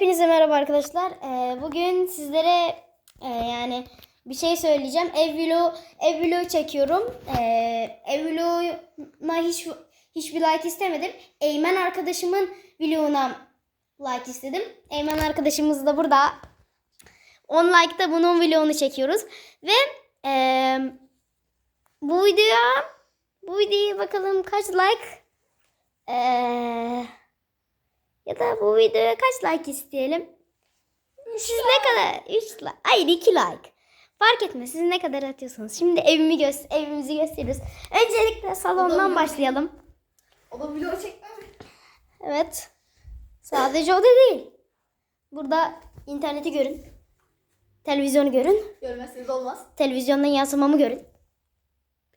Hepinize merhaba arkadaşlar. Ee, bugün sizlere e, yani bir şey söyleyeceğim. Ev vlogu, ev vlogu çekiyorum. Ee, ev vloguna hiç hiçbir like istemedim. Eymen arkadaşımın vloguna like istedim. Eymen arkadaşımız da burada. 10 like'da bunun vlogunu çekiyoruz. Ve e, bu videoya bu videoya bakalım kaç like eee ya da bu videoya kaç like isteyelim? Siz ne kadar? 3 like. Hayır 2 like. Fark etmez. Siz ne kadar atıyorsanız. Şimdi evimi gö- evimizi gösteriyoruz. Öncelikle salondan başlayalım. O da video çekme mi? Evet. Sadece o da değil. Burada interneti görün. Televizyonu görün. Görmezseniz olmaz. Televizyondan yansımamı görün.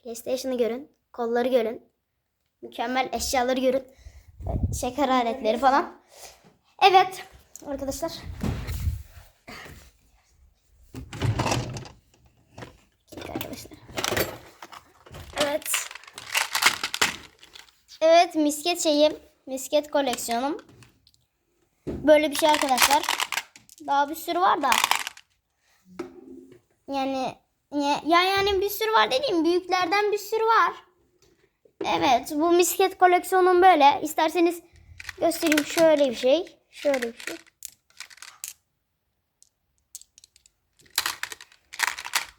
PlayStation'ı görün. Kolları görün. Mükemmel eşyaları görün. Şeker aletleri falan. Evet arkadaşlar. Arkadaşlar. Evet. Evet misket şeyim. Misket koleksiyonum. Böyle bir şey arkadaşlar. Daha bir sürü var da. Yani ya, ya yani bir sürü var dediğim büyüklerden bir sürü var. Evet bu misket koleksiyonum böyle. İsterseniz göstereyim şöyle bir şey. Şöyle bir şey.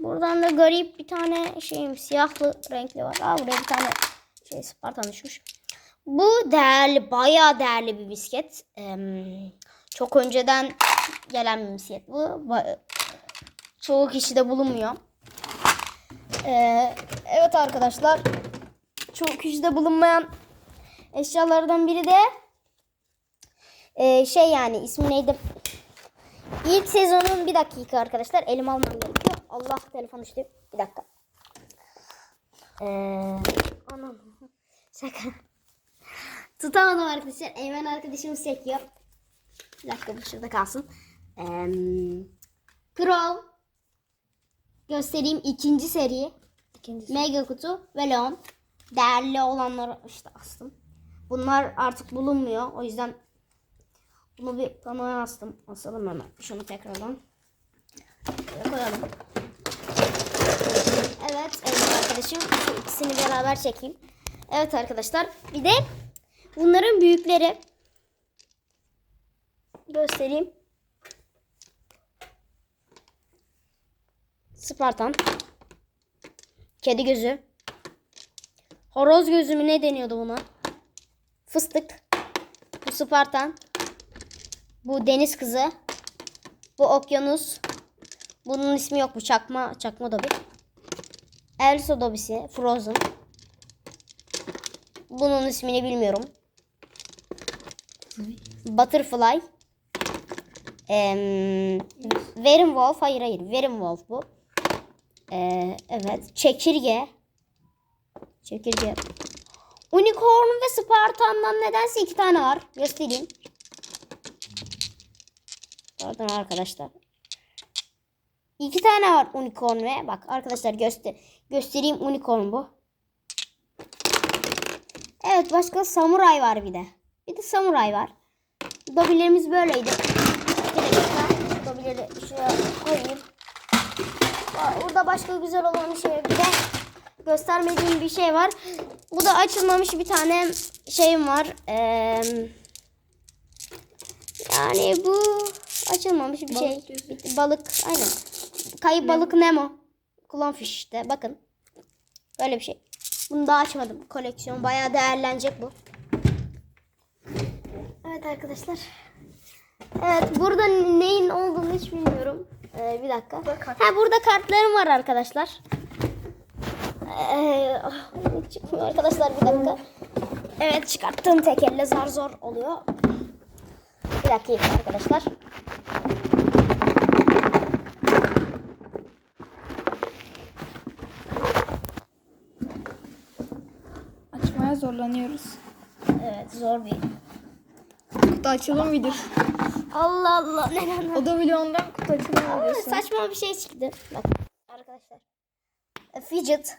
Buradan da garip bir tane şeyim siyahlı renkli var. Aa buraya bir tane şey Spartan düşmüş. Bu değerli bayağı değerli bir misket. Ee, çok önceden gelen bir misket bu. Ba- çoğu kişide bulunmuyor. Ee, evet arkadaşlar. Çoğu kişide bulunmayan eşyalardan biri de ee, şey yani ismi neydi? İlk sezonun bir dakika arkadaşlar. Elim almam gerekiyor. Allah telefon düştü. Bir dakika. Ee, anam. Şaka. Tutamadım arkadaşlar. Eymen arkadaşımız çekiyor. Bir dakika bu şurada kalsın. Ee, Crow göstereyim ikinci seri. İkincisi. Mega kutu ve Leon. Değerli olanları işte astım. Bunlar artık bulunmuyor. O yüzden bunu bir panoya astım. Asalım hemen. Şunu tekrardan. Şöyle koyalım. Evet, evet arkadaşım. Şu ikisini beraber çekeyim. Evet arkadaşlar. Bir de bunların büyükleri göstereyim. Spartan. Kedi gözü. Horoz gözü mü ne deniyordu buna? Fıstık. Bu Spartan. Bu deniz kızı. Bu okyanus. Bunun ismi yok bu çakma çakma dobi. Elsa dobisi Frozen. Bunun ismini bilmiyorum. Butterfly. Em, Wolf hayır hayır Wolf bu. Ee, evet çekirge. Çekirge. Unicorn ve Spartan'dan nedense iki tane var. Göstereyim. Pardon arkadaşlar. İki tane var unicorn ve bak arkadaşlar göster göstereyim unicorn bu. Evet başka samuray var bir de. Bir de samuray var. Dobilerimiz böyleydi. Dobileri şuraya koyayım. Burada başka güzel olan bir şey bir de göstermediğim bir şey var. Bu da açılmamış bir tane şeyim var. Ee, yani bu açılmamış bir şey. Balık diyorsun. Bir- balık aynen. Kayıp balık Nemo. Clownfish işte bakın. Böyle bir şey. Bunu daha açmadım. Koleksiyon bayağı değerlenecek bu. Evet arkadaşlar. Evet burada neyin olduğunu hiç bilmiyorum. Ee, bir dakika. Burada kart. Ha burada kartlarım var arkadaşlar. Ee, ah, çıkmıyor arkadaşlar bir dakika. Evet çıkarttığım tek elle zar zor oluyor. Bir dakika arkadaşlar. Açmaya zorlanıyoruz. Evet zor bir. Kutu açılım videosu. Allah Allah neden? O da videondan kutu açılım videosu. saçma bir şey çıktı. Bak arkadaşlar. A fidget.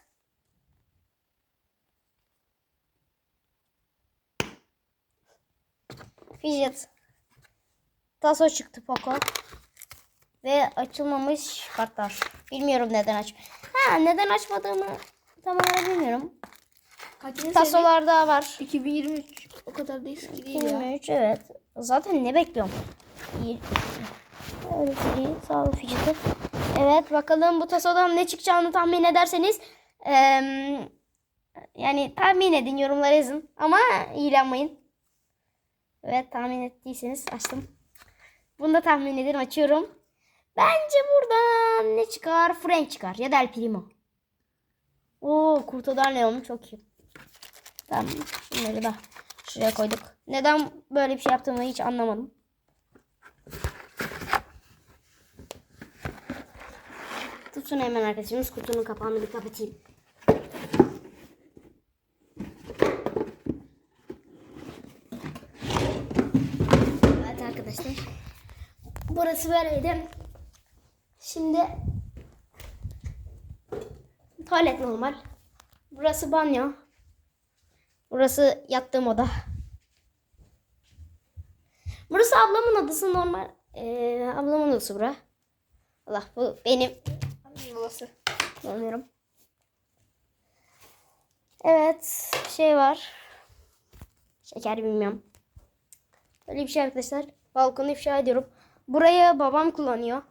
Fidget. taso çıktı Poco. Ve açılmamış kartlar. Bilmiyorum neden aç. Ha neden açmadığımı tam olarak bilmiyorum. Kaçıncı? Tasolar daha var. 2023. O kadar da eski değil ya. 23 evet. Zaten ne bekliyorum? İyi. Öyle iyi. Sağ ol Fidget'ı. Evet bakalım bu tasodan ne çıkacağını tahmin ederseniz eee, yani tahmin edin yorumlara yazın ama iyilenmeyin. Evet tahmin ettiyseniz açtım. Bunu da tahmin ederim açıyorum. Bence buradan ne çıkar? Frank çıkar ya da El Primo. Oo Kurtodan Leon çok iyi. Tamam bunları da şuraya koyduk. Neden böyle bir şey yaptığımı hiç anlamadım. Tutsun hemen arkadaşımız kutunun kapağını bir kapatayım. Evet arkadaşlar. Burası böyleydi. Şimdi tuvalet normal. Burası banyo. Burası yattığım oda. Burası ablamın odası normal. Ee, ablamın odası bura. Allah bu benim Babası. Anlıyorum. Evet. Şey var. Şeker bilmiyorum. Öyle bir şey arkadaşlar. Balkonu ifşa ediyorum. Burayı babam kullanıyor.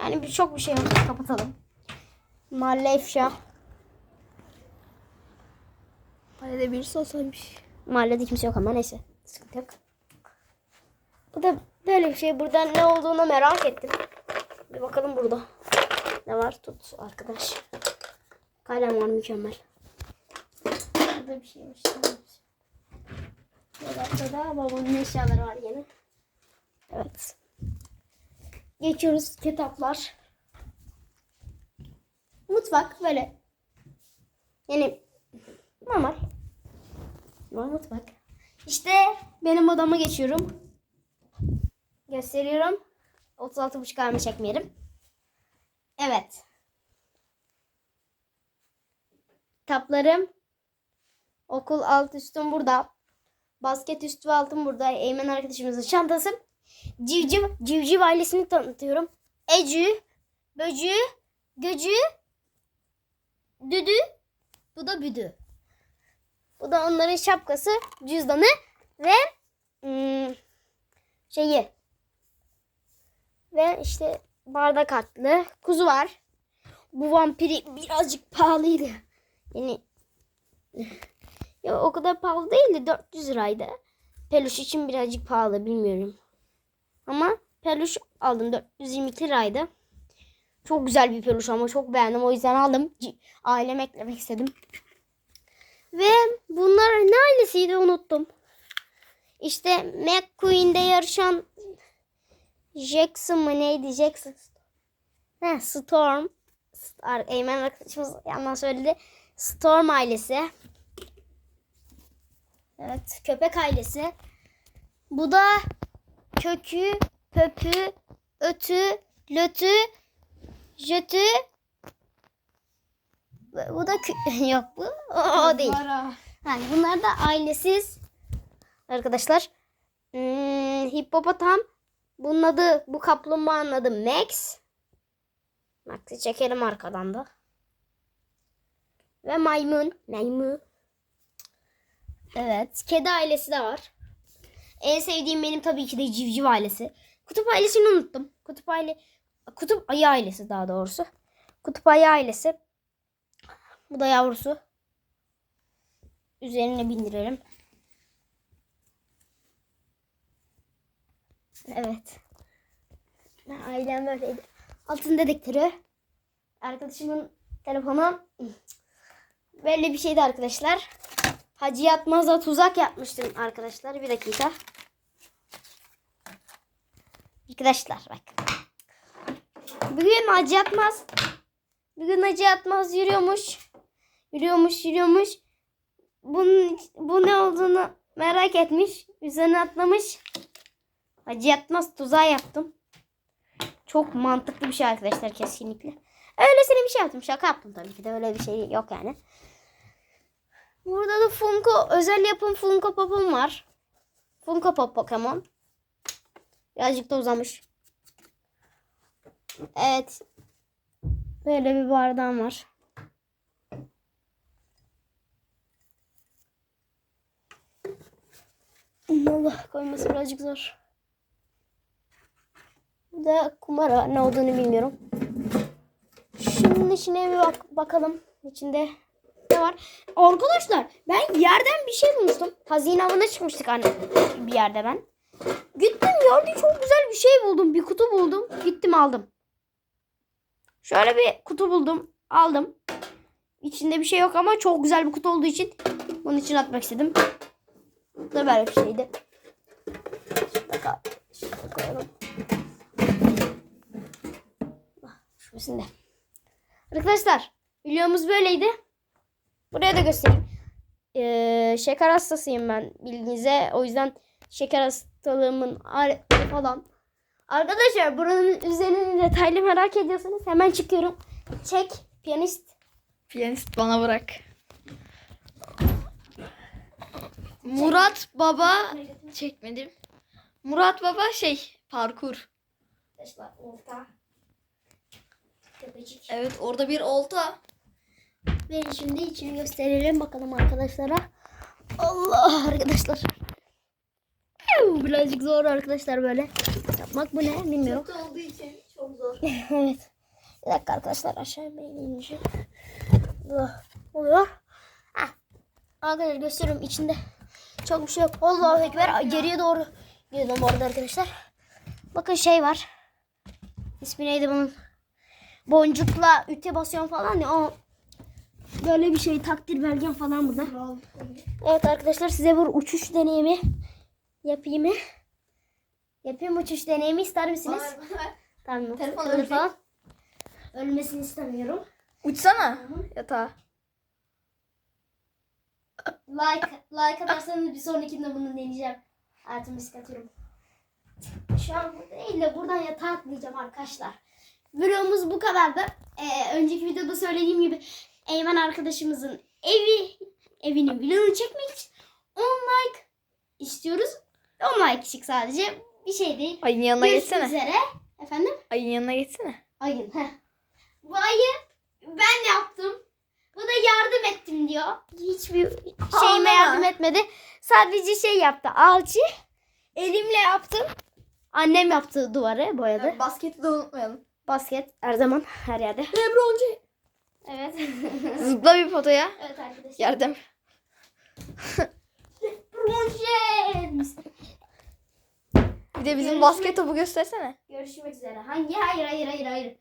Yani bir çok bir şey yok. Kapatalım. Mahalle ifşa. Kalede birisi olsaymış. Mahallede kimse yok ama neyse. Sıkıntı yok. Bu da böyle bir şey. Burada ne olduğunu merak ettim. Bir bakalım burada. Ne var? Tut arkadaş. Kalem var mükemmel. Burada bir şeymiş. Burada da babamın eşyaları var yine. Evet. Geçiyoruz kitaplar. Mutfak böyle. Yani normal. Normal mutfak. İşte benim odama geçiyorum. Gösteriyorum. 36.5 halime çekmeyelim. Evet. Kitaplarım. Okul alt üstüm burada. Basket üstü altım burada. Eymen arkadaşımızın çantası. Civciv, civciv ailesini tanıtıyorum. Ecü, böcü, göcü, düdü, bu da büdü. Bu da onların şapkası, cüzdanı ve hmm, şeyi. Ve işte bardak atlı kuzu var. Bu vampiri birazcık pahalıydı. Yani ya o kadar pahalı değildi. 400 liraydı. Peluş için birazcık pahalı bilmiyorum. Ama peluş aldım 422 liraydı. Çok güzel bir peluş ama çok beğendim. O yüzden aldım. Aileme eklemek istedim. Ve bunlar ne ailesiydi unuttum. İşte McQueen'de yarışan Jackson mı neydi? Jackson. He, Storm. Ar- Eymen arkadaşımız yandan söyledi. Storm ailesi. Evet. Köpek ailesi. Bu da kökü, pöpü, ötü, lötü, jötü. Bu da yok bu. O, o değil. Yani bunlar da ailesiz arkadaşlar. Hmm, hipopotam. Bunun adı bu kaplumbağanın adı Max. Max'i çekelim arkadan da. Ve maymun. Maymun. Evet. Kedi ailesi de var. En sevdiğim benim tabii ki de civciv ailesi. Kutup ailesini unuttum. Kutup aile Kutup ayı ailesi daha doğrusu. Kutup ayı ailesi. Bu da yavrusu. Üzerine bindirelim. Evet. Ailem böyleydi. Altın dedektörü. Arkadaşımın telefonu. Böyle bir şeydi arkadaşlar. Hacı Yatmaz'a tuzak yapmıştım arkadaşlar. Bir dakika. Arkadaşlar bak. Bugün Hacı Yatmaz. Bugün Hacı Yatmaz yürüyormuş. Yürüyormuş yürüyormuş. Bunun, bu ne olduğunu merak etmiş. Üzerine atlamış. Hacı Yatmaz tuzağı yaptım. Çok mantıklı bir şey arkadaşlar kesinlikle. Öylesine bir şey yaptım. Şaka yaptım tabii ki de. Öyle bir şey yok yani. Burada da Funko özel yapım Funko Pop'um var. Funko Pop Pokemon. Birazcık da uzamış. Evet. Böyle bir bardağım var. Allah koyması birazcık zor. Bu da kumara ne olduğunu bilmiyorum. Şunun içine bir bak bakalım. İçinde ne var? Arkadaşlar ben yerden bir şey bulmuştum. Hazine avına çıkmıştık anne bir yerde ben. Gittim yerde çok güzel bir şey buldum. Bir kutu buldum. Gittim aldım. Şöyle bir kutu buldum. Aldım. İçinde bir şey yok ama çok güzel bir kutu olduğu için bunun için atmak istedim. Bu da böyle bir şeydi. Şurada koyalım. Şurasında. Arkadaşlar videomuz böyleydi. Buraya da göstereyim. Ee, şeker hastasıyım ben bildiğinize. O yüzden şeker hastalığımın ar- falan. Arkadaşlar buranın üzerini detaylı merak ediyorsanız hemen çıkıyorum. Çek piyanist. Piyanist bana bırak. Murat Baba çekmedim. Murat Baba şey parkur. Evet orada bir olta. Ve şimdi içini gösterelim bakalım arkadaşlara. Allah arkadaşlar. Birazcık zor arkadaşlar böyle. Yapmak bu ne bilmiyorum. Kötü olduğu için çok zor. evet. Bir dakika arkadaşlar aşağı ineceğim. Oh, Oluyor. Ah. Arkadaşlar gösteriyorum içinde. Çok bir şey yok. Allahu Ekber. Geriye doğru gidiyorum bu arada arkadaşlar. Bakın şey var. İsmi neydi bunun? Boncukla üte basıyorum falan ya. O böyle bir şey takdir belgem falan burada. Evet arkadaşlar size bu uçuş deneyimi yapayım mı? Yapayım uçuş deneyimi ister misiniz? Tamam. Telefon Telefon ölecek. falan. Ölmesini istemiyorum. Uçsana yatağa. Like like atarsanız bir sonrakinde bunu deneyeceğim. Hayatımı risk atıyorum. Şu an burada değil de buradan yatağa atlayacağım arkadaşlar. Videomuz bu kadardı. Ee, önceki videoda söylediğim gibi Eymen arkadaşımızın evi evinin vlogunu çekmek için 10 like istiyoruz. 10 like çık sadece. Bir şey değil. Ayın yanına Görüşmek geçsene. üzere. Efendim? Ayın yanına geçsene. Ayın. Heh. Bu ayı ben yaptım. Bu da yardım ettim diyor. Hiçbir şeyime Ağlama. yardım etmedi. Sadece şey yaptı. Alçı. Elimle yaptım. Annem yaptı duvarı boyadı. Basketi de unutmayalım. Basket her zaman her yerde. Lebron James. Evet. Zıpla bir fotoya. evet arkadaşlar. Yardım. James. Bir de bizim Görüşmek- basket topu göstersene. Görüşmek üzere. Hangi? Hayır hayır hayır hayır.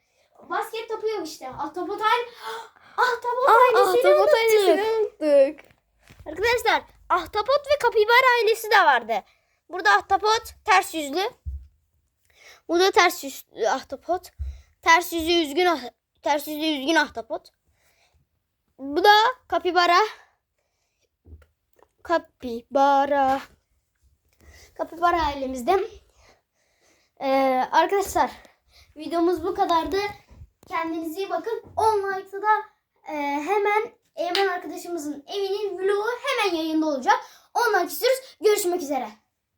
Basket topu yok işte. Ahtapot aile. Ahtapot ailesini Ahtapot unuttuk. ailesini unuttuk. Arkadaşlar ahtapot ve kapibara ailesi de vardı. Burada ahtapot ters yüzlü. Burada ters yüzlü ahtapot. Ters yüzlü üzgün ah- ters yüzlü üzgün ahtapot. Bu da kapibara. Kapibara. Kapibara ailemizde. Ee, arkadaşlar videomuz bu kadardı. Kendinize iyi bakın. 10 like'da da e, hemen Eymen arkadaşımızın evinin vlogu hemen yayında olacak. 10 like istiyoruz. Görüşmek üzere.